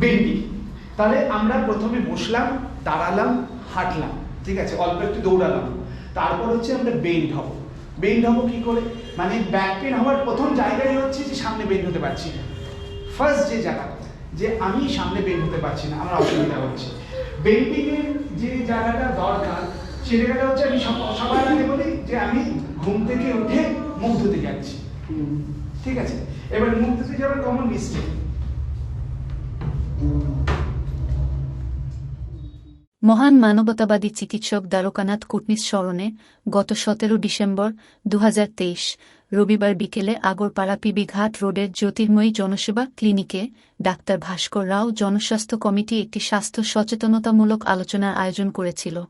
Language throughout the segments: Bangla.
বেন্ডি তাহলে আমরা প্রথমে বসলাম দাঁড়ালাম হাঁটলাম ঠিক আছে? অল্প একটু দৌড়ালাম। তারপর হচ্ছে আমরা বেন্ড হব। বেন্ড হব কি করে? মানে ব্যাক পেন হওয়ার প্রথম জায়গায় হচ্ছে যে সামনে বেন্ড হতে পারছি না। ফার্স্ট যে জায়গা যে আমি সামনে বেন্ড হতে পারছি না আমার অসুবিধা হচ্ছে। বেন্ডিং এর যে জায়গাটা দরকার সে জায়গাটা হচ্ছে আমি সব- সবার আগে বলি যে আমি ঘুম থেকে উঠে মুখ ধুতে যাচ্ছি। ঠিক আছে? এবার মুখ ধুতে যাওয়ার কমন মিস্টেক মহান মানবতাবাদী চিকিৎসক দ্বারকানাথ কুটনিস স্মরণে গত সতেরো ডিসেম্বর দু হাজার তেইশ রবিবার বিকেলে আগরপাড়া পিবি ঘাট রোডের জ্যোতির্ময়ী জনসেবা ক্লিনিকে ডাক্তার ভাস্কর রাও জনস্বাস্থ্য কমিটি একটি স্বাস্থ্য সচেতনতামূলক আলোচনার আয়োজন করেছিল।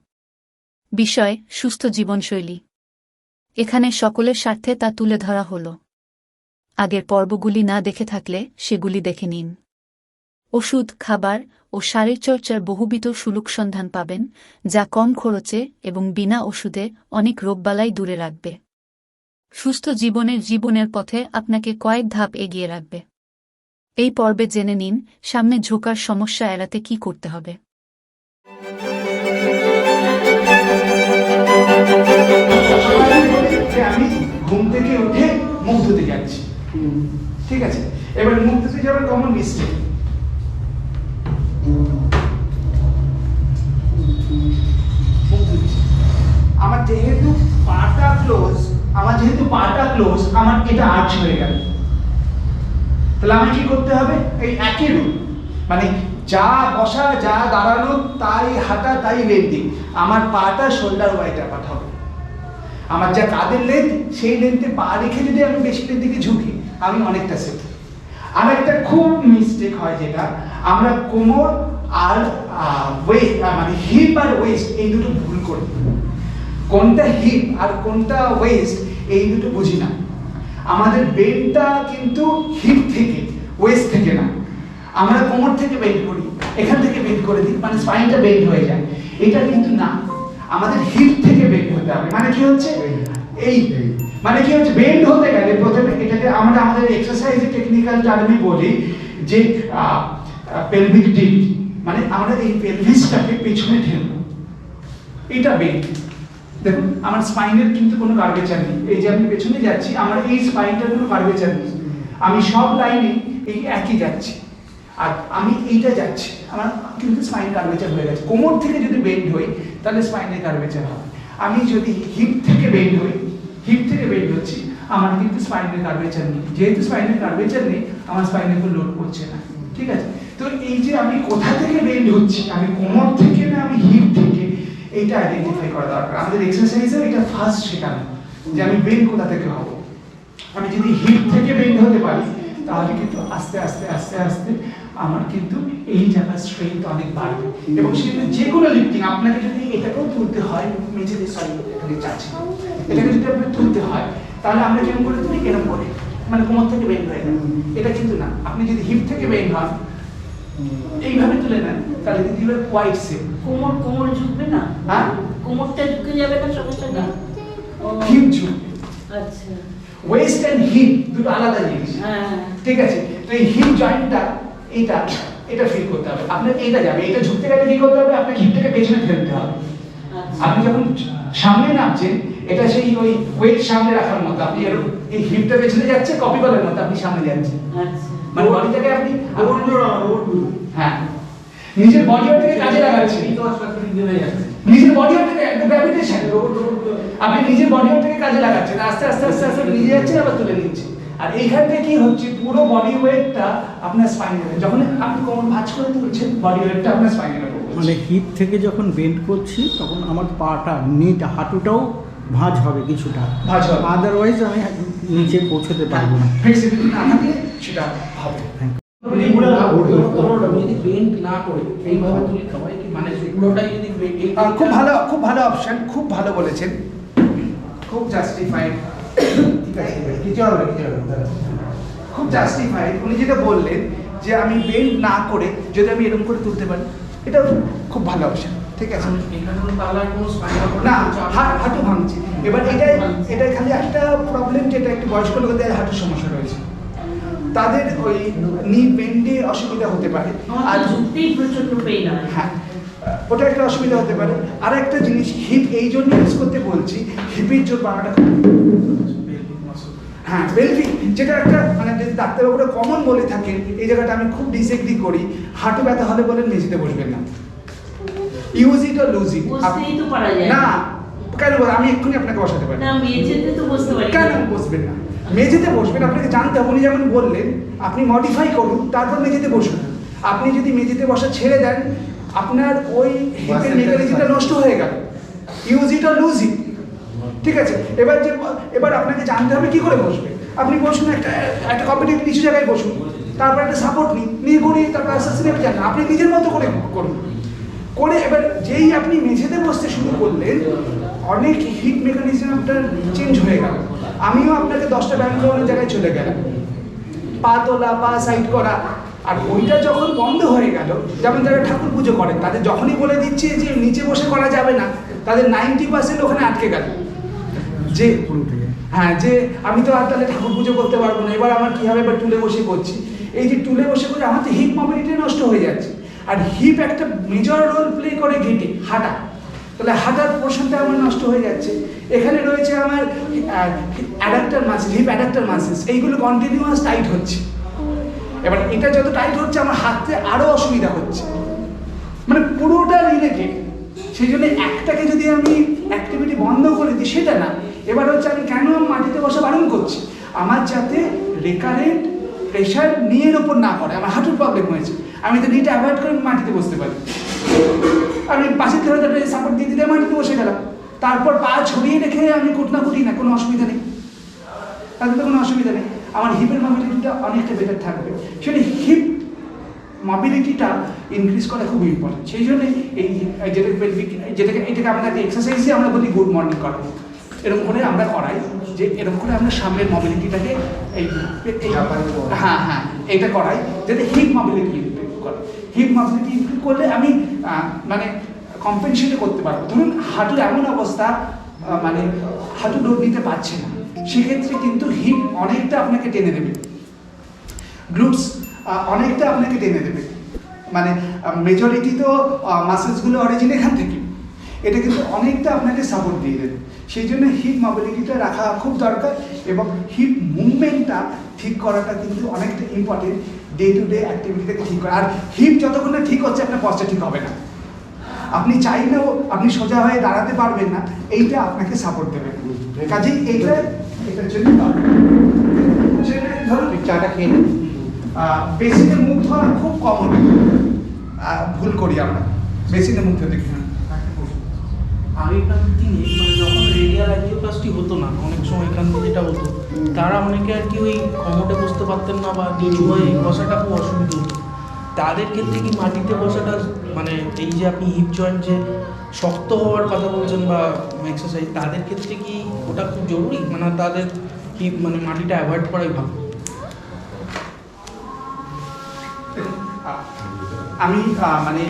বিষয়, সুস্থ জীবনশৈলী। এখানে সকলের স্বার্থে তা তুলে ধরা হল। আগের পর্বগুলি না দেখে থাকলে সেগুলি দেখে নিন। ওষুধ খাবার ও শারীরচর্চার বহুবিধ সুলুক সন্ধান পাবেন যা কম খরচে এবং বিনা ওষুধে অনেক রোগবালাই দূরে রাখবে। সুস্থ জীবনের জীবনের পথে আপনাকে কয়েক ধাপ এগিয়ে রাখবে। এই পর্বে জেনে নিন সামনে ঝোঁকার সমস্যা এড়াতে কি করতে হবে। যে আমি ঘুম থেকে উঠে মুখ ধুতে যাচ্ছি ঠিক আছে? এবার মুখ ধুতে যাওয়ার কমন মিস্টেক ক্লোজ আমার যেহেতু পাটা ক্লোজ আমার এটা আর্চ হয়ে গেল। তাহলে আমি কি করতে হবে? এই একই রূপ মানে যা বসা, যা দাঁড়ানো, তাই হাঁটা, তাই লেন্থিং আমার পাটা শোল্ডার ওয়াইটা পাঠাবো। আমার যা কাদের লেন্থ সেই লেন্থে পা রেখে যদি আমি বেশি দিকে ঝুঁকি, আমি অনেকটা সেফ আর একটা খুব মিস্টেক হয় যেটা, আমরা কোমর আর ওয়েস্ট মানে হিপ আর ওয়েস্ট এই দুটো ভুল করি। কোনটা হিপ আর কোনটা ওয়েস্ট এই দুটো বুঝি না। আমাদের বেন্ডটা কিন্তু হিপ থেকে ওয়েস্ট থেকে না। আমরা কোমর থেকে বেন্ড করি, এখান থেকে বেন্ড করে দিই মানে স্পাইনটা বেন্ড হয়ে যায়। এটা কিন্তু না। আমাদের হিপ থেকে বেন্ড হতে হবে। মানে কি হচ্ছে? এই মানে কি হচ্ছে? বেন্ড হতে গেলে প্রথমে এটাকে আমরা আমাদের এক্সারসাইজে টেকনিক্যাল টার্মে বলি যে পেলভিক ডিপ মানে আমরা এই পেলভিসটাকে পেছনে ঠেলবো। এটা বেন্ড দেখুন, আমার স্পাইনের কিন্তু কোনো কার্ভেচার নেই। এই যে আমি পেছনে যাচ্ছি, আমার এই স্পাইনটার কোনো কার্ভেচার নেই। আমি সব লাইনে এই একই যাচ্ছি। আর আমি এইটা যাচ্ছি, আমার কিন্তু স্পাইন কার্ভেচার হয়ে গেছে। কোমর থেকে যদি বেন্ড হই, তাহলে স্পাইনের কার্ভেচার হবে। আমি যদি হিপ থেকে বেন্ড হই হিপ থেকে বেন্ড হচ্ছি, আমার কিন্তু স্পাইনের কার্ভেচার নেই। যেহেতু স্পাইনের কার্ভেচার নেই, আমার স্পাইনে কোনো লোড পড়ছে না। ঠিক আছে? তো এই যে আমি কোথা থেকে বেন্ড হচ্ছি, আমি কোমর থেকে না, আমি হিপ থেকে এইটা আইডেন্টিফাই করা দরকার। আমাদের এক্সারসাইজে এটা ফার্স্ট শেখানো যে আমি বেন্ড কোথা থেকে হব। আমি যদি হিপ থেকে বেন্ড হতে পারি, তাহলে কিন্তু আস্তে আস্তে আস্তে আস্তে আমার কিন্তু এই জায়গার স্ট্রেংথ অনেক বাড়বে। এবং সেটা যে কোনো লিফটিং আপনাকে যদি এটাকেও তুলতে হয়, মেঝেতে সরি এটাকে চাচ্ছি। এটাকে যদি আপনাকে তুলতে হয়, তাহলে আমরা যেরকম করে তুলি? এরকম করে। মানে কোমর থেকে বেন্ড হয়ে যাবে এটা কিন্তু না। আপনি যদি হিপ থেকে বেন্ড হন এইভাবে তুলে নেন। তাহলে ইউ কোয়াইট সেফ কোমর কোমর ঝুঁকবে না? হ্যাঁ? কোমরটা ঝুঁকে যাবে না সমস্যাটা? হিপ ঝুঁকবে আচ্ছা। ওয়েস্ট এন্ড হিপ দুটো আলাদা জিনিস। হ্যাঁ ঠিক আছে? তো এই হিপ জয়েন্টটা এইটা এটা ফিল করতে হবে। আপনার এইটা যাবে। এটা ঝুঁকতে গেলে কি করতে হবে? আপনাকে হিপটাকে পেছনে ফেলতে হবে। আচ্ছা। আপনি যখন সামনে নামছেন এটা সেই ওই ওয়েট সামনে রাখার মতো। আপনি এরকম এই হিপটা পেছনে যাচ্ছে কপি করার মতো আপনি সামনে যাচ্ছেন। আচ্ছা। মানে বডিটাকে আপনি হ্যাঁ। নিজের বডি ওটাকে কাজে লাগাচ্ছেন নিজের বডি একদম গ্র্যাভিটেশন আপনি নিজের বডি ওটাকে কাজে লাগাচ্ছেন আস্তে আস্তে আস্তে আস্তে নিয়ে যাচ্ছেন আবার তুলে নিচ্ছে আর এইখান থেকে কি হচ্ছে পুরো বডি ওয়েটটা আপনার স্পাইনে যখন আপনি কোমর ভাঁজ করে তুলছেন বডি ওয়েটটা আপনার স্পাইনের উপর মানে হিপ থেকে যখন বেন্ড করছি তখন আমার পাটা নিট হাঁটুটাও ভাঁজ হবে কিছুটা। ভাঁজ হবে। আদারওয়াইজ আমি নিচে পৌঁছতে পারব না। ফ্লেক্সিবিলিটি না থাকলে সেটা হবে। যদি বেন্ড না করে এইভাবে তুলি সবাই কি মানে পুরোটাই যদি bend- এই- আহ, খুব ভালো খুব ভালো অপশন খুব ভালো বলেছেন। খুব জাস্টিফাইড খুব জাস্টিফাইড উনি যেটা বললেন যে আমি বেন্ড না করে যদি আমি এরকম করে তুলতে পারি এটা খুব ভালো অপশন ঠিক আছে? না হাঁটু ভাঙছে। এবার এটাই এটা খালি একটা প্রবলেম যেটা একটু বয়স্ক লোকদের হাঁটুর সমস্যা রয়েছে। তাদের ওই নি বেন্ডে অসুবিধা হতে পারে। আর হয় ওটা একটা অসুবিধা হতে পারে। আর একটা জিনিস হিপ এই জন্য ইউজ করতে বলছি হিপের জোর বাড়াটা হ্যাঁ যেটা একটা মানে ডাক্তারবাবুরা কমন বলে থাকেন এই জায়গাটা আমি খুব ডিসএগ্রি করি। হাঁটু ব্যথা হলে বলেন মেঝেতে বসবেন না। Use it or lose it বসতেই তো পারা যায় না কেন আমি এক্ষুনি আপনাকে বসাতে পারি। না মেঝেতে তো বসতে পারি কেন বসবেন না? মেঝেতে বসবেন আপনাকে জানতে হবে। উনি যেমন বললেন আপনি মডিফাই করুন তারপর মেঝেতে বসুন। আপনি যদি মেঝেতে বসা ছেড়ে দেন আপনার ওই হিপের Muscle মেকানিজমটা নষ্ট হয়ে গেল। Use it or lose it ঠিক আছে? এবার যে এবার আপনাকে জানতে হবে কি করে বসবে। আপনি বসুন একটা একটা কম্পিটিভ নিচু জায়গায় বসুন। তারপর একটা সাপোর্ট নিন। নিয়ে করে তারপর আস্তে আস্তে নেমে যান। আপনি নিজের মতো করে করুন। করে এবার যেই আপনি মেঝেতে বসতে শুরু করলেন, অনেক হিট মেকানিজম আপনার চেঞ্জ হয়ে গেল। আমিও আপনাকে দশটা ব্যায়াম জায়গায় চলে গেলাম। পা তোলা, পা সাইড করা, আর ওইটা যখন বন্ধ হয়ে গেল, যেমন যারা ঠাকুর পুজো করেন, তাদের যখনই বলে দিচ্ছে যে নিচে বসে করা যাবে না, তাদের নাইনটি পার্সেন্ট ওখানে আটকে গেল। যে হ্যাঁ যে আমি তো আর তাহলে ঠাকুর পুজো করতে পারব না, এবার আমার কীভাবে এবার টুলে বসে করছি। এই যে টুলে বসে করে আমার তো হিট মোবিলিটি নষ্ট হয়ে যাচ্ছে। আর হিপ একটা মেজর রোল প্লে করে গেটে হাঁটা। তাহলে হাঁটার পোর্শনটা আমার নষ্ট হয়ে যাচ্ছে। এখানে রয়েছে আমার adductor muscle hip adductor muscles এইগুলো কন্টিনিউয়াস টাইট হচ্ছে। এবার এটা যত টাইট হচ্ছে, আমার হাতে আরও অসুবিধা হচ্ছে। মানে পুরোটা রিলেটেড সেই জন্য একটাকে যদি আমি অ্যাক্টিভিটি বন্ধ করে দিই, সেটা না। এবার হচ্ছে আমি কেন মাটিতে বসে বারণ করছি? আমার যাতে রেকারেন্ট প্রেশার নিয়ের ওপর না পড়ে, আমার হাঁটুর প্রবলেম হয়েছে। আমি তো নিটা অ্যাভয়েড করে মাটিতে বসতে পারি। আমি পাশের হয়তো সাপোর্ট দিয়ে দিলে মাটিতে বসে গেলাম। তারপর পা ছড়িয়ে রেখে আমি কুটনা কুটি না কোনো অসুবিধা নেই। তাতে তো কোনো অসুবিধা নেই। আমার হিপের মোবিলিটিটা অনেকটা বেটার থাকবে। সেটা হিপ মোবিলিটিটা ইনক্রিজ করা খুব ইম্পর্টেন্ট সেই জন্য এই যেটা যেটাকে এটাকে আপনাকে এক্সারসাইজে আমরা বলি গুড মর্নিং করাবো এরকম করে আমরা করাই যে এরকম করে আমরা সামনের মোবিলিটিটাকে এই হ্যাঁ হ্যাঁ এটা করাই। যাতে হিপ মোবিলিটি করে। হিপ করলে আমি মানে কম্পেনসেটে করতে পারব। ধরুন, হাঁটুর এমন অবস্থা মানে হাঁটু লোড নিতে পারছে না। সেক্ষেত্রে কিন্তু হিপ অনেকটা আপনাকে টেনে দেবে গ্লুটস অনেকটা আপনাকে টেনে দেবে মানে মেজরিটি তো মাসেলসগুলো অরিজিন এখান থেকে। এটা কিন্তু অনেকটা আপনাকে সাপোর্ট দিয়ে দেবে। সেই জন্য হিপ মোবিলিটিটা রাখা খুব দরকার এবং হিপ মুভমেন্টটা ঠিক করাটা কিন্তু অনেকটা ইম্পর্টেন্ট ডে টু ডে অ্যাক্টিভিটিটাকে ঠিক করে। আর হিপ যতক্ষণ না ঠিক হচ্ছে, আপনার পশ্চাৎ ঠিক হবে না। আপনি চাইলেও আপনি সোজা হয়ে দাঁড়াতে পারবেন না, এইটা আপনাকে সাপোর্ট দেবে। কাজেই এইটা, এটার জন্য ধরুন চাটা খেয়ে নিন। বেসিনে মুখ ধরা খুব কমন ভুল করি আমরা। বেসিনে মুখ ধরতে কি আগেকার দিনে মানে যখন রেডিয়াল অ্যাঞ্জিওপ্লাস্টি হতো না, অনেক সময় এখান থেকে যেটা হতো, তারা অনেকে আর কি ওই কমোটে বসতে পারতেন না বা নিচু হয়ে বসাটা খুব অসুবিধা হতো। তাদের ক্ষেত্রে কি মাটিতে বসাটা মানে এই যে আপনি হিপ জয়েন্ট যে শক্ত হওয়ার কথা বলছেন বা এক্সারসাইজ তাদের ক্ষেত্রে কি ওটা খুব জরুরি? মানে তাদের কি মানে মাটিটা অ্যাভয়েড করাই ভালো? আমি মানে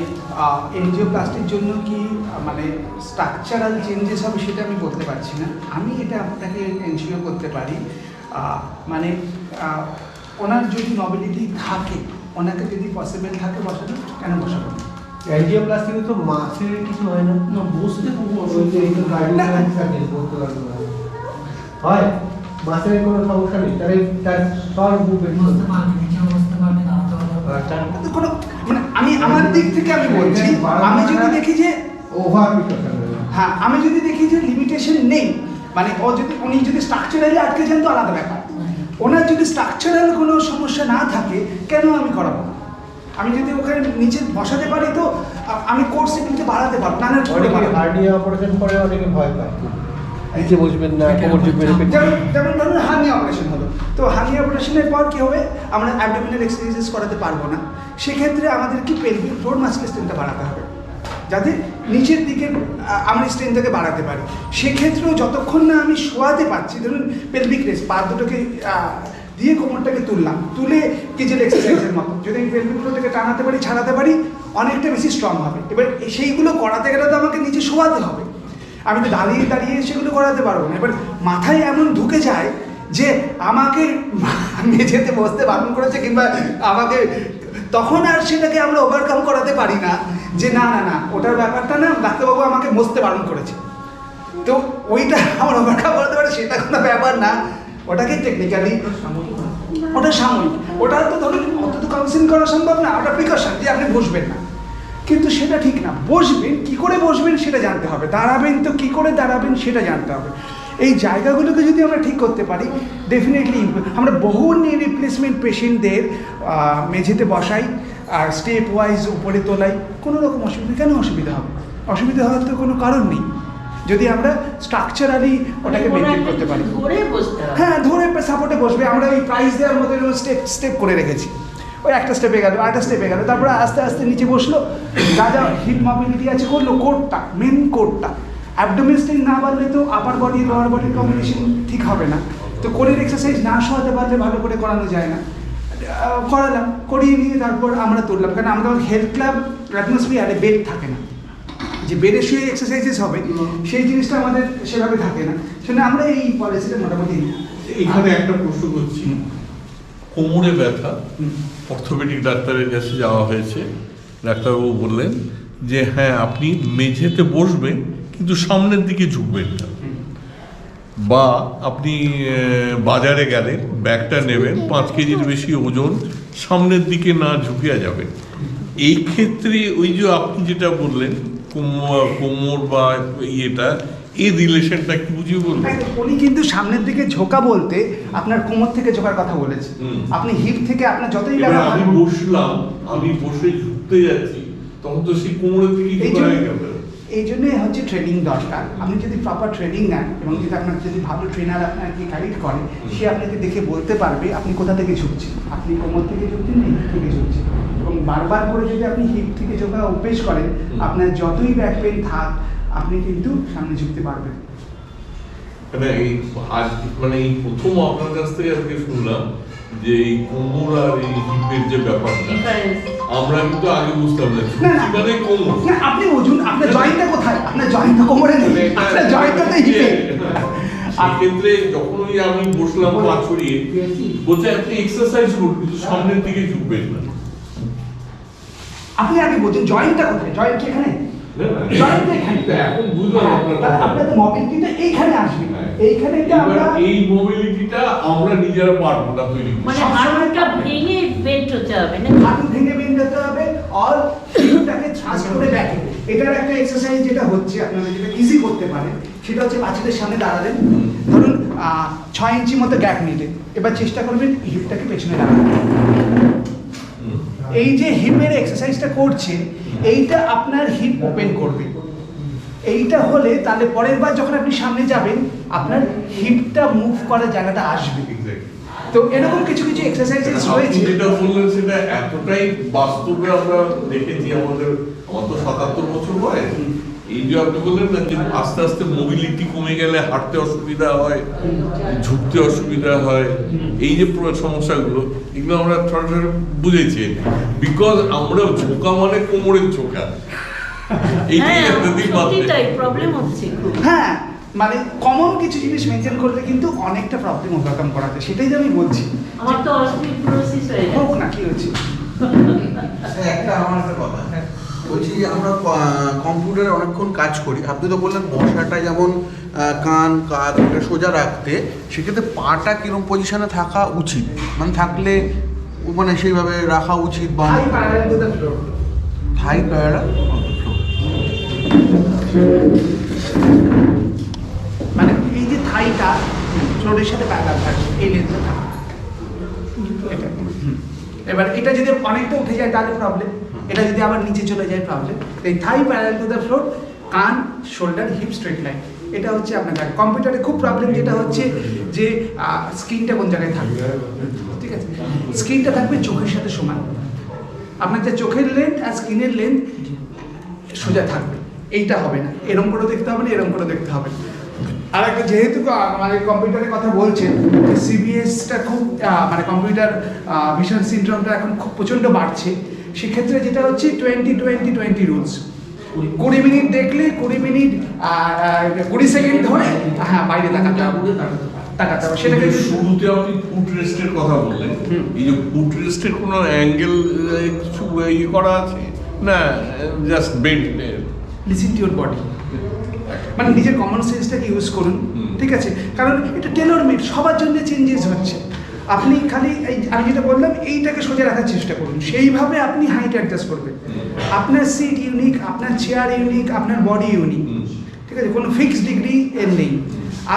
এনজিওপ্লাস্টির জন্য কি মানে স্ট্রাকচারাল চেঞ্জেস হবে সেটা আমি বলতে পারছি না। আমি এটা আপনাকে এনজিও করতে পারি মানে ওনার যদি নবিলিটি থাকে ওনাকে যদি পসিবল থাকে বসানো কেন বসাবো না? অ্যাঞ্জিওপ্লাস্টিতে তো মাসের কিছু হয় না। না বসতে হয় মাসের কোনো সমস্যা নেই। তাহলে তার সব মুভমেন্ট বুঝতে পারবে নিচে বুঝতে পারবে দাঁড়াতে পারবে তো কোনো আমি আমার দিক থেকে আমি বলছি আমি যদি দেখি যে ওভার হ্যাঁ আমি যদি দেখি যে লিমিটেশন নেই মানে ও যদি উনি যদি স্ট্রাকচারালি আটকে যান তো আলাদা ব্যাপার। ওনার যদি স্ট্রাকচারাল কোনো সমস্যা না থাকে কেন আমি করাবো? আমি যদি ওখানে নিচে বসাতে পারি তো আমি কোর্সে কিন্তু বাড়াতে পারব না না। হার্নিয়া অপারেশন করে অনেকে ভয় পায়। নিচে বসবেন না কোমর ঝুঁকবেন যেমন ধরুন হানি অপারেশন হলো। তো হার্নিয়া অপারেশনের পর কি হবে? আমরা অ্যাবডোমিনাল এক্সারসাইজেস করাতে পারব না। সেক্ষেত্রে আমাদের কি পেলভিক ফ্লোর মাসেল স্ট্রেনটা বাড়াতে হবে। যাতে নিচের দিকে আমরা স্ট্রেনটাকে বাড়াতে পারি। সেক্ষেত্রেও যতক্ষণ না আমি শোয়াতে পারছি ধরুন পেলভিক রেস পা দুটোকে দিয়ে কোমরটাকে তুললাম। তুলে কেজেল এক্সারসাইজের মতো। যদি আমি পেলভিক ফ্লোরটাকে টানাতে পারি ছাড়াতে পারি অনেকটা বেশি স্ট্রং হবে। এবার সেইগুলো করাতে গেলে তো আমাকে নিচে শোয়াতে হবে। আমি তো দাঁড়িয়ে দাঁড়িয়ে সেগুলো করাতে পারব না। এবার মাথায় এমন ঢুকে যায় যে আমাকে মেঝেতে বসতে বারণ করেছে কিংবা আমাকে, তখন আর সেটাকে আমরা ওভারকাম করাতে পারি না যে না না না, ওটার ব্যাপারটা না ডাক্তারবাবু আমাকে বসতে বারণ করেছে। তো ওইটা আমার ওভারকাম করাতে পারে, সেটা কোনো ব্যাপার না। ওটাকে টেকনিক্যালি ওটা সাময়িক। ওটা তো ধরুন অত তো কাউন্সিলিং করা সম্ভব না, ওটা প্রিকশন যে আপনি বসবেন না। কিন্তু সেটা ঠিক না। বসবেন কি করে বসবেন সেটা জানতে হবে। দাঁড়াবেন তো কি করে দাঁড়াবেন সেটা জানতে হবে। এই জায়গাগুলোকে যদি আমরা ঠিক করতে পারি ডেফিনেটলি আমরা বহু নি রিপ্লেসমেন্ট পেশেন্টদের মেঝেতে বসাই আর স্টেপ ওয়াইজ উপরে তোলাই। কোনো রকম অসুবিধা কেন অসুবিধা হবে? অসুবিধা হওয়ার তো কোনো কারণ নেই। যদি আমরা স্ট্রাকচারালি ওটাকে মেনটেন করতে পারি। হ্যাঁ ধরে সাপোর্টে বসবে। আমরা এই প্রাইস দেওয়ার মধ্যে স্টেপ স্টেপ করে রেখেছি। ওই একটা স্টেপে গেল আরেকটা স্টেপে গেল তারপরে আস্তে আস্তে নিচে বসল। যা যা হিপ মোবিলিটি আছে করল কোডটা মেন কোডটা অ্যাবডোমেন না বাড়লে তো আপার বডি লোয়ার বডির কম্বিনেশন ঠিক হবে না। তো কোরের এক্সারসাইজ না শোয়াতে পারলে ভালো করে করানো যায় না। করালাম করিয়ে নিয়ে তারপর আমরা তুললাম। কারণ আমাদের হেলথ ক্লাব অ্যাটমসফিয়ারে বেড থাকে না। যে বেডে শুয়ে এক্সারসাইজেস হবে সেই জিনিসটা আমাদের সেভাবে থাকে না। সেজন্য আমরা এই পলিসিটা মোটামুটি এখানে একটা প্রশ্ন করছি। কোমরে ব্যথা। অর্থোপেডিক ডাক্তারের কাছে যাওয়া হয়েছে। ডাক্তারবাবু বললেন যে হ্যাঁ আপনি মেঝেতে বসবেন, কিন্তু সামনের দিকে ঝুঁকবেন না। বা আপনি বাজারে গেলেন, ব্যাগটা নেবেন, পাঁচ কেজির বেশি ওজন, সামনের দিকে না ঝুঁকিয়া যাবেন। এই ক্ষেত্রে ওই যে আপনি যেটা বললেন, কোমর কোমর বা ইয়েটা এই রিলেশনটা কি বুঝিয়ে একদম, উনি কিন্তু সামনের দিকে ঝোঁকা বলতে আপনার কোমর থেকে ঝোঁকার কথা বলেছে। আপনি হিপ থেকে আপনার যতই লাগা আমি বসলাম আমি বসে ঝুঁকতে যাচ্ছি তখন তো সেই কোমরের দিকে এই ঝুঁকা হয়ে গেল। এই জন্যে হচ্ছে ট্রেনিং দরকার। আপনি যদি প্রপার ট্রেনিং নেন এবং যদি আপনার যদি ভালো ট্রেনার আপনাকে গাইড করে সে আপনাকে দেখে বলতে পারবে আপনি কোথা থেকে ঝুঁকছেন? আপনি কোমর থেকে ঝুঁকছেন না হিপ থেকে ঝুঁকছেন। এবং বারবার করে যদি আপনি হিপ থেকে ঝোঁকা অভ্যেস করেন আপনার যতই ব্যাক পেন থাক আপনি কিন্তু সামনে ঝুঁকতে পারবেন। মানে এই আজ মানে এই প্রথম আপনার কাছ থেকে আজকে শুনলাম যে এই কোমর আর এই হিপের যে ব্যাপারটা আমরা কিন্তু আগে বুঝতাম না। ঝুঁকি মানে কোমর। না আপনি বুঝুন আপনার জয়েন্টটা কোথায়? আপনার জয়েন্টটা কোমরে নেই। আপনার জয়েন্টটা তো হিপে। সেক্ষেত্রে যখন ওই আমি বসলাম পা ছড়িয়ে বলছে আপনি এক্সারসাইজ করুন কিন্তু সামনের দিকে ঝুঁকবেন না। আপনি আগে বলছেন জয়েন্টটা কোথায়? জয়েন্ট কি এখানে? মোবিলিটিটা এইখানে আসবে। হ্যাঁ। এইখানে এই মোবিলিটিটা আমরা নিজেরা পারব না তৈরি মানে হাড়টা ভেঙে বেন্ট হতে হবে না হাঁটু ভেঙে থ্রাস্ট করে ব্যাকে এটার একটা এক্সারসাইজ যেটা হচ্ছে আপনারা যেটা ইজি করতে পারেন সেটা হচ্ছে পাঁচিলের সামনে দাঁড়ালেন। ধরুন আহ, ছয় ইঞ্চি মতো গ্যাপ নিলেন। এবার চেষ্টা করবেন হিপটাকে পেছনে রাখবেন। এই যে হিপের এক্সারসাইজটা করছে এইটা আপনার হিপ ওপেন করবে। এইটা হলে তাহলে পরের বার যখন আপনি সামনে যাবেন আপনার হিপটা মুভ করার জায়গাটা আসবে. তো এরকম কিছু কিছু এক্সারসাইজেস হয়েছে রয়েছে। যেটা বললেন সেটা এতটাই বাস্তবে আমরা দেখেছি আমাদের কত তো সাতাত্তর বছর বয়স। এই যে আপনি বললেন না যে আস্তে আস্তে মোবিলিটি কমে গেলে হাঁটতে অসুবিধা হয় ঝুঁকতে অসুবিধা হয় এই যে সমস্যাগুলো এগুলো আমরা ছোট ছোট বুঝেছি বিকজ আমরা ঝোঁকা মানে কোমরের ঝোঁকা। হ্যাঁ হচ্ছে হ্যাঁ মানে কমন কিছু জিনিস মেনটেন করলে কিন্তু অনেকটা প্রবলেম ওভারকাম করা যায় সেটাই যে আমি বলছি। আমার তো হোক না কি হয়েছে একটা আমার একটা কথা বলছি যে আমরা কম্পিউটারে অনেকক্ষণ কাজ করি। আপনি তো বললেন বসাটা যেমন কান কাঁধ ওটা সোজা রাখতে সেক্ষেত্রে পাটা কিরম পজিশনে থাকা উচিত? মানে থাকলে মানে সেইভাবে রাখা উচিত বা থাই প্যারা মানে এই যে থাইটা ফ্লোরের সাথে প্যারালাল থাকবে এই লেন্সটা। এবার এটা যদি অনেকটা উঠে যায় তাহলে প্রবলেম এটা যদি আবার নিচে চলে যায় প্রবলেম এই thigh parallel to the floor কান শোল্ডার হিপ স্ট্রেট লাইন এটা হচ্ছে আপনার কম্পিউটারে খুব প্রবলেম যেটা হচ্ছে যে স্ক্রিনটা কোন জায়গায় থাকবে? ঠিক আছে? স্ক্রিনটা থাকবে চোখের সাথে সমান। আপনার যে চোখের লেন্থ আর স্ক্রিনের লেন্থ সোজা থাকবে। এইটা হবে না। এরকম করে দেখতে হবে না এরকম করে দেখতে হবে। আর একটা যেহেতু মানে কম্পিউটারের কথা বলছেন সিবিএসটা খুব মানে কম্পিউটার ভিশন সিনড্রোমটা এখন খুব প্রচণ্ড বাড়ছে। সেক্ষেত্রে যেটা হচ্ছে টোয়েন্টি টোয়েন্টি টোয়েন্টি রুলস কুড়ি মিনিট দেখলে কুড়ি মিনিট কুড়ি সেকেন্ড ধরে হ্যাঁ বাইরে তাকাতে হবে। তাকাতে হবে। সেটাকে শুরুতে আপনি রেস্টের কথা বললেন। এই যে রেস্টের কোনো অ্যাঙ্গেল কিছু ইয়ে করা আছে? না just bend listen to your body মানে নিজের কমন সেন্সটাকে ইউজ করুন। ঠিক আছে? কারণ এটা টেলর মেড সবার জন্য চেঞ্জেস হচ্ছে। আপনি খালি এই আমি যেটা বললাম এইটাকে সোজা রাখার চেষ্টা করুন। সেইভাবে আপনি হাইট অ্যাডজাস্ট করবেন। আপনার সিট ইউনিক আপনার চেয়ার ইউনিক আপনার বডি ইউনিক ঠিক আছে? কোনো ফিক্স ডিগ্রি এর নেই।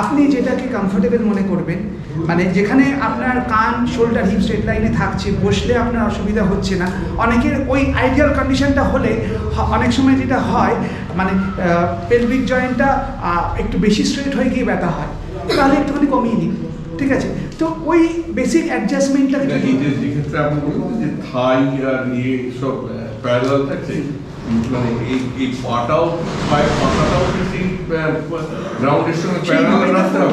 আপনি যেটাকে কমফোর্টেবল মনে করবেন মানে যেখানে আপনার কান শোল্ডার হিপ স্ট্রেট লাইনে থাকছে বসলে আপনার অসুবিধা হচ্ছে না। অনেকের ওই আইডিয়াল কন্ডিশনটা হলে অনেক সময় যেটা হয় মানে পেলভিক জয়েন্টটা একটু বেশি স্ট্রেট হয়ে গিয়ে ব্যথা হয়। তাহলে একটুখানি কমিয়ে নিন। ঠিক আছে? তো ওই বেসিক যে যেক্ষেত্রে আপনি বলুন যে থাই আর ইয়ে সব প্যারালাল থাকছে মানে এই এই পাটাও পাটাটাও গ্রাউন্ডের সঙ্গে প্যারালাল রাস্তা রাখতে হবে?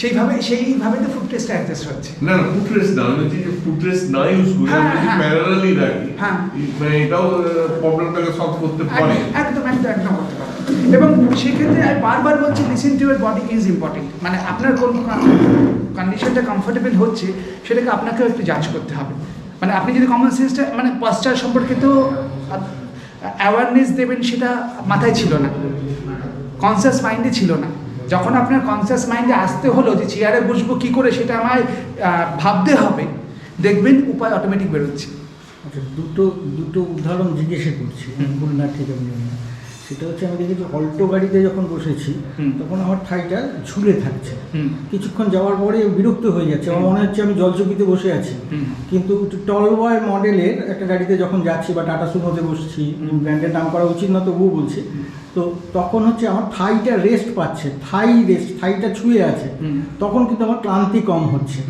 সেইভাবে সেইভাবে তো ফুটরেস্টটা অ্যাডজাস্ট হচ্ছে। না না ফুটরেস না আমি যে ফুটরেস না ইউজ করি হ্যাঁ, আমি হ্যাঁ। প্যারালালি রাখি হ্যাঁ। মানে এটাও প্রবলেমটাকে সলভ করতে পারে। একদম একদম একদম করতে পারেন এবং সেক্ষেত্রে আমি বারবার বলছি listen to your body is important মানে আপনার কোন কন্ডিশনটা কমফোর্টেবল হচ্ছে সেটাকে আপনাকেও একটু জাজ করতে হবে। মানে আপনি যদি কমন সেন্সটা মানে পশ্চার সম্পর্কে তো অ্যাওয়ারনেস দেবেন সেটা মাথায় ছিল না। কনসিয়াস মাইন্ডে ছিল না। যখন আপনার কনসিয়াস মাইন্ডে আসতে হলো যে চেয়ারে বসবো কী করে সেটা আমায় ভাবতে হবে দেখবেন উপায় অটোমেটিক বেরোচ্ছে। আচ্ছা দুটো দুটো উদাহরণ জিজ্ঞেস করছি। ভুল না ঠিক আমি। সেটা হচ্ছে আমি দেখেছি অল্টো গাড়িতে যখন বসেছি তখন আমার ঠাইটা ঝুলে থাকছে। কিছুক্ষণ যাওয়ার পরে বিরক্ত হয়ে যাচ্ছে। আমার মনে হচ্ছে আমি জলচকিতে বসে আছি। কিন্তু টল বয় মডেলের একটা গাড়িতে যখন যাচ্ছি বা টাটা সুমোতে বসছি ব্র্যান্ডের নাম করা উচিত না তবুও বলছি। তো তখন হচ্ছে আমার থাইটা রেস্ট পাচ্ছে থাই রেস্ট থাইটা ছুঁয়ে আছে। তখন কিন্তু আমার ক্লান্তি কম হচ্ছে।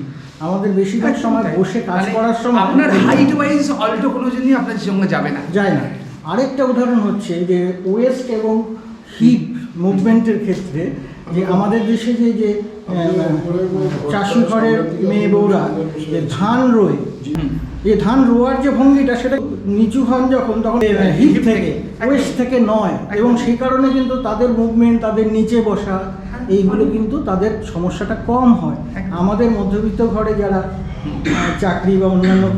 আমাদের বেশিরভাগ সময় বসে কাজ মানে করার সময় আপনার হাইট ওয়াইজ অল্টো কোনো জিনিস আপনার সঙ্গে যাবে না। যায় না। আরেকটা উদাহরণ হচ্ছে যে ওয়েস্ট এবং হিপ মুভমেন্টের ক্ষেত্রে যে আমাদের দেশে যে যে চাষি ঘরের মেয়ে বউরা যে ধান রোয় যে ধান রোয়ার যে ভঙ্গিটা সেটা নিচু হন যখন তখন হিপ থেকে ওয়েস্ট থেকে নয়। এবং সেই কারণে কিন্তু তাদের মুভমেন্ট তাদের নিচে বসা এইগুলো কিন্তু তাদের সমস্যাটা কম হয়। আমাদের মধ্যবিত্ত ঘরে যারা চাকরি বা অন্যান্য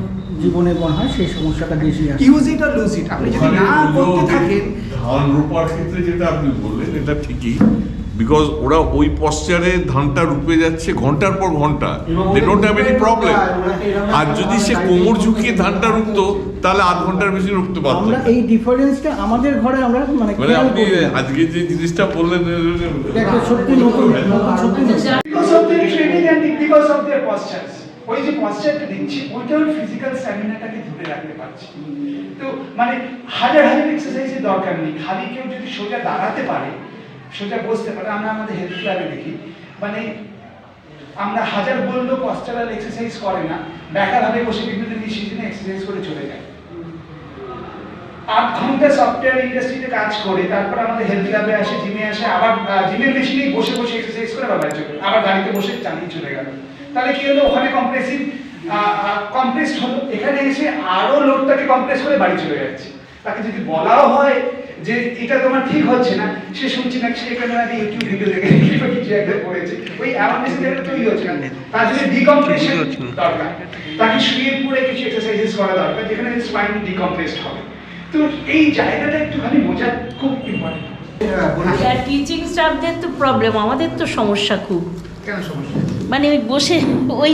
জীবনে মনে হয় সেই সমস্যাটা বেশি আসে use it R lose it আপনি যদি না করতে থাকেন ধান রোপার ক্ষেত্রে যেটা আপনি বললেন এটা ঠিকই বিকজ ওরা ওই পশ্চারে ধানটা রূপে যাচ্ছে ঘণ্টার পর ঘণ্টা they don't have any problem আর যদি সে কোমর ঝুঁকিয়ে ধানটা রুখতো তাহলে আধ ঘণ্টার বেশি রুখতে পারতো আমরা না। এই ডিফারেন্সটা আমাদের ঘরে আমরা মানে মানে আপনি আজকে যে জিনিসটা বললেন সত্যি নতুন নতুন সত্যি ওই যে পশ্চারটা দিচ্ছি ওইটা ওর ফিজিক্যাল স্ট্যামিনাটাকে ধরে রাখতে পারছে। তো মানে হাজার হাজার এক্সারসাইজের দরকার নেই। খালি কেউ যদি সোজা দাঁড়াতে পারে, সোজা বসতে পারে, আমরা আমাদের হেলথ ক্লাবে দেখি। মানে আমরা হাজার বললেও পশ্চারাল এক্সারসাইজ করে না ব্যাকারভাবে বসে বিভিন্ন ডিসিশনে এক্সারসাইজ করে চলে যায়। আট ঘণ্টা সফটওয়্যার ইন্ডাস্ট্রিতে কাজ করে, তারপর আমাদের হেলথ ক্লাবে আসে জিমে আসে, আবার জিমের মেশিনেই বসে বসে এক্সারসাইজ করে আবার চলে আবার গাড়িতে বসে চালিয়ে চলে গেল। তাহলে কি হলো? ওখানে কম্প্রেসিভ কম্প্রেসড হলো। এখানে এসে আরও লোডটাকে কম্প্রেস করে বাড়ি চলে যাচ্ছে। তাকে যদি বলাও হয় যে এটা তোমার ঠিক হচ্ছে না সে শুনছি না সে এখানে নাকি ইউটিউব ভিডিও দেখে কিংবা কিছু একটা করেছে? ওই অ্যাওয়ারনেস যেটা তৈরি হচ্ছে না। তার জন্য ডিকম্প্রেশন দরকার। তাকে শুয়ে পড়ে কিছু এক্সারসাইজেস করা দরকার যেখানে স্পাইন ডিকম্প্রেসড হবে। তো এই জায়গাটা একটুখানি বোঝা খুব ইম্পর্টেন্ট আর টিচিং স্টাফদের তো প্রবলেম আমাদের তো সমস্যা খুব। কেন সমস্যা? মানে ওই বসে ওই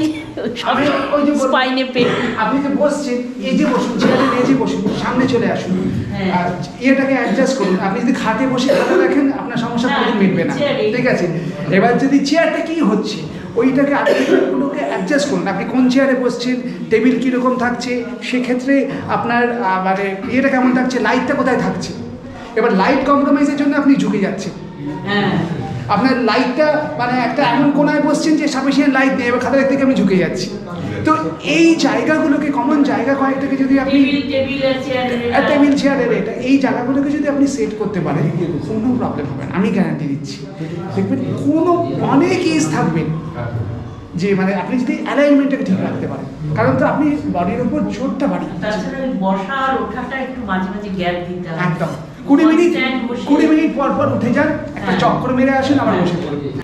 যে স্পাইনে পেন আপনি যে বসছেন এই যে বসুন চেয়ারে নিয়ে বসুন সামনে চলে আসুন। হ্যাঁ। আর ইয়েটাকে অ্যাডজাস্ট করুন। আপনি যদি খাটে বসে খাটে রাখেন আপনার সমস্যা কোনোদিন মিটবে না। ঠিক আছে? এবার যদি চেয়ারটা কি হচ্ছে ওইটাকে আর্টিফিশিয়ালগুলোকে অ্যাডজাস্ট করুন। আপনি কোন চেয়ারে বসছেন টেবিল কীরকম থাকছে সেক্ষেত্রে আপনার মানে ইয়েটা কেমন থাকছে লাইটটা কোথায় থাকছে? এবার লাইট কম্প্রোমাইজের জন্য আপনি ঝুঁকে যাচ্ছেন। হ্যাঁ। আপনার লাইটটা মানে একটা এমন কোনায় বসছেন যে সাফিসিয়েন্ট লাইট নেই এবার খাতার থেকে আমি ঝুঁকে যাচ্ছি। তো এই জায়গাগুলোকে কমন জায়গা কয়েকটাকে যদি আপনি টেবিল চেয়ারের এটা এই জায়গাগুলোকে যদি আপনি সেট করতে পারেন কোনো প্রবলেম হবে না। আমি গ্যারান্টি দিচ্ছি। দেখবেন কোনো অনেক ইজ থাকবেন যে মানে আপনি যদি অ্যালাইনমেন্টটাকে ঠিক রাখতে পারেন। কারণ তো আপনি বডির উপর জোরটা বাড়িয়ে তাছাড়া বসা আর ওঠাটা একটু মাঝে মাঝে গ্যাপ দিতে একদম। কুড়ি মিনিট কুড়ি মিনিট পর পর উঠে যান একটা হ্যাঁ। চক্কর মেরে আসেন আবার বসে পড়বেন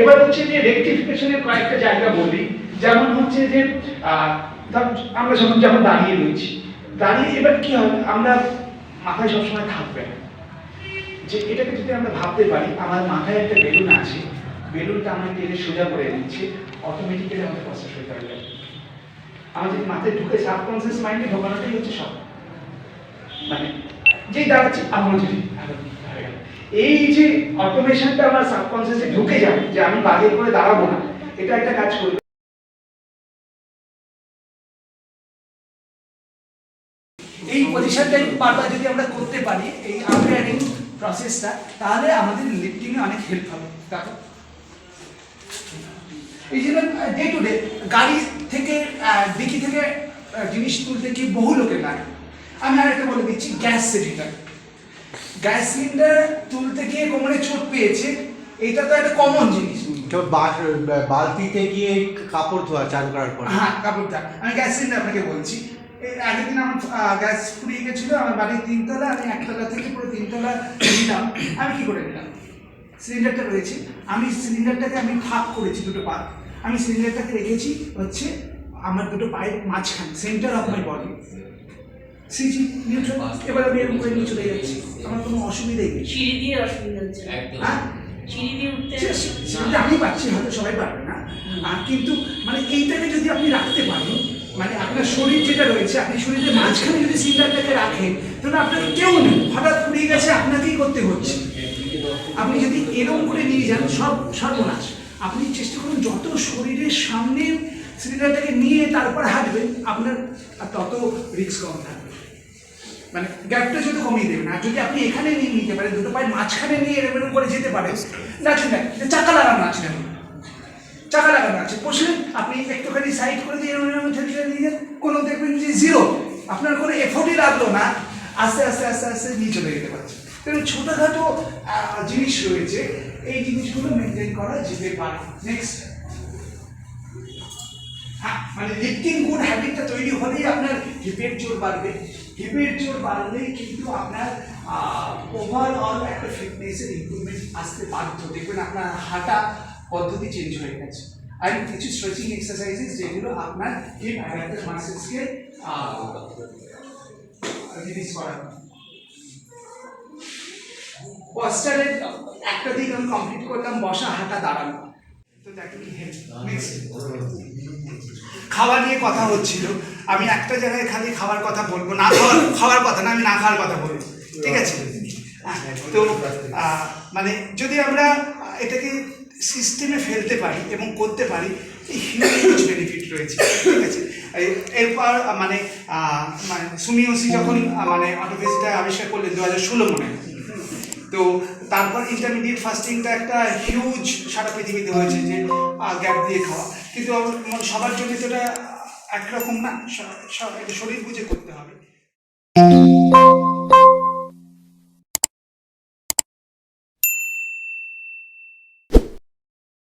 এবার হচ্ছে যে রেকটিফিকেশনের কয়েকটা জায়গা বলি। যেমন হচ্ছে যে আমরা যখন যেমন দাঁড়িয়ে রয়েছি দাঁড়িয়ে এবার কি হবে আমরা মাথায় সবসময় থাকবে না। যে এটাকে যদি আমরা ভাবতে পারি আমার মাথায় একটা বেলুন আছে বেলুনটা আমরা টেনে সোজা করে দিচ্ছি অটোমেটিক্যালি আমাদের প্রসেস হয়ে যাবে। যদি মাথায় ঢুকে সাবকনসিয়াস মাইন্ডে ঢোকানোটাই হচ্ছে সব। মানে যেই দাঁড়াচ্ছি আমার এই যে অটোমেশনটা আমার সাবকনসিয়াসে ঢুকে যাবে যে আমি বাগে করে দাঁড়াবো না, এটা একটা কাজ করবে। এই পজিশনটাই বারবার যদি আমরা করতে পারি, এই আপগ্রেডিং প্রসেসটা তাহলে আমাদের লিফটিং এ অনেক হেল্প হবে। দেখো। এই জন্য ডে টু ডে গাড়ি থেকে ডিকি থেকে জিনিস তুলতে কি বহু লোকের লাগে। আমি আরেকটা বলে দিচ্ছি গ্যাস সিলিন্ডার। গ্যাস সিলিন্ডার তুলতে গিয়ে কোমরে চোট পেয়েছে এটা তো একটা কমন জিনিস। তো বালতিতে গিয়ে কাপড় ধোয়া চান করার পর? হ্যাঁ কাপড়টা আমি গ্যাস সিলিন্ডার আপনাকে বলছি। এর আগের দিন আমার গ্যাস ফুরিয়ে গেছিল আমার বাড়ির তিনতলা আমি একতলা থেকে পুরো তিনতলা নিলাম। আমি কি করে নিলাম? সিলিন্ডারটা রয়েছে। আমি সিলিন্ডারটাকে আমি ভাগ করেছি দুটো পাত আমি সিলিন্ডারটাকে রেখেছি হচ্ছে আমার দুটো পায়ের মাঝখানে centre of my body CG neutral এবার আমি এরকম করে নিয়ে চলে যাচ্ছি। আমার কোনো অসুবিধাই নেই। সিঁড়ি দিয়ে অসুবিধা হচ্ছে। হ্যাঁ? সিঁড়ি দিয়ে উঠতে সেটা আমি পাচ্ছি হয়তো সবাই পারবে না। আর কিন্তু মানে এইটাকে যদি আপনি রাখতে পারেন মানে আপনার শরীর যেটা রয়েছে আপনি শরীরের মাঝখানে যদি সিলিন্ডারটাকে রাখেন তাহলে আপনার কেউ নেই। হঠাৎ ফুরিয়ে গেছে আপনাকেই করতে হচ্ছে। আপনি যদি এরকম করে নিয়ে যান সব সর্বনাশ। আপনি চেষ্টা করুন যত শরীরের সামনে সিলিন্ডারটাকে নিয়ে তারপর হাঁটবেন, আপনার তত রিস্ক কম থাকবে। মানে গ্যাপটা যদি কমিয়ে দেবেন, আর যদি আপনি এখানে নিয়ে নিতে পারেন, দুটো পায়ের মাঝখানে নিয়ে এরকম করে যেতে পারেন নাচুন না চাকা লাগানো আছে না চাকা লাগানো আছে বসলেন আপনি একটুখানি সাইড করে দিয়ে এরকম ঠেলে নিয়ে যান, কোনো দেখবেন যে জিরো আপনার কোনো এফোর্টই লাগল না, আস্তে আস্তে আস্তে আস্তে নিয়ে চলে যেতে পারছে কিন্তু ছোটোখাটো জিনিস রয়েছে এই জিনিসগুলো মেনটেন করা যেতে পারে। নেক্সট হ্যাঁ মানে লিফটিং গুড হ্যাবিটটা তৈরি হলেই আপনার হিপের জোর বাড়বে। হিপের জোর বাড়লেই কিন্তু আপনার ওভারঅল একটা ফিটনেসের ইম্প্রুভমেন্ট আসতে বাধ্য। দেখবেন আপনার হাঁটা পদ্ধতি চেঞ্জ হয়ে গেছে। আর কিছু স্ট্রেচিং এক্সারসাইজেস যেগুলো আপনার হিপ অ্যাডাপ্টার মাসেলসকে রিলিজ করাবে। পস্টারের একটা দিক আমি কমপ্লিট করলাম, বসা, হাঁটা, দাঁড়ানো। তো খাওয়া নিয়ে কথা হচ্ছিল। আমি একটা জায়গায় খালি খাওয়ার কথা বলব, না খাওয়ার খাওয়ার কথা না, আমি না খাওয়ার কথা বলব। ঠিক আছে? তো মানে যদি আমরা এটাকে সিস্টেমে ফেলতে পারি এবং করতে পারি হিউজ বেনিফিট রয়েছে। ঠিক আছে? এরপর মানে মানে সুমিওসি যখন মানে অটোফেসিটা আবিষ্কার করলেন দু হাজার ষোলো মনে হয়। তো তারপর ইন্টারমিডিয়েট ফাস্টিংটা একটা হিউজ সারা পৃথিবীতে হয়েছে যে গ্যাপ দিয়ে খাওয়া। কিন্তু মানে সবার জন্য তো এটা একরকম না শরীর বুঝে করতে হবে।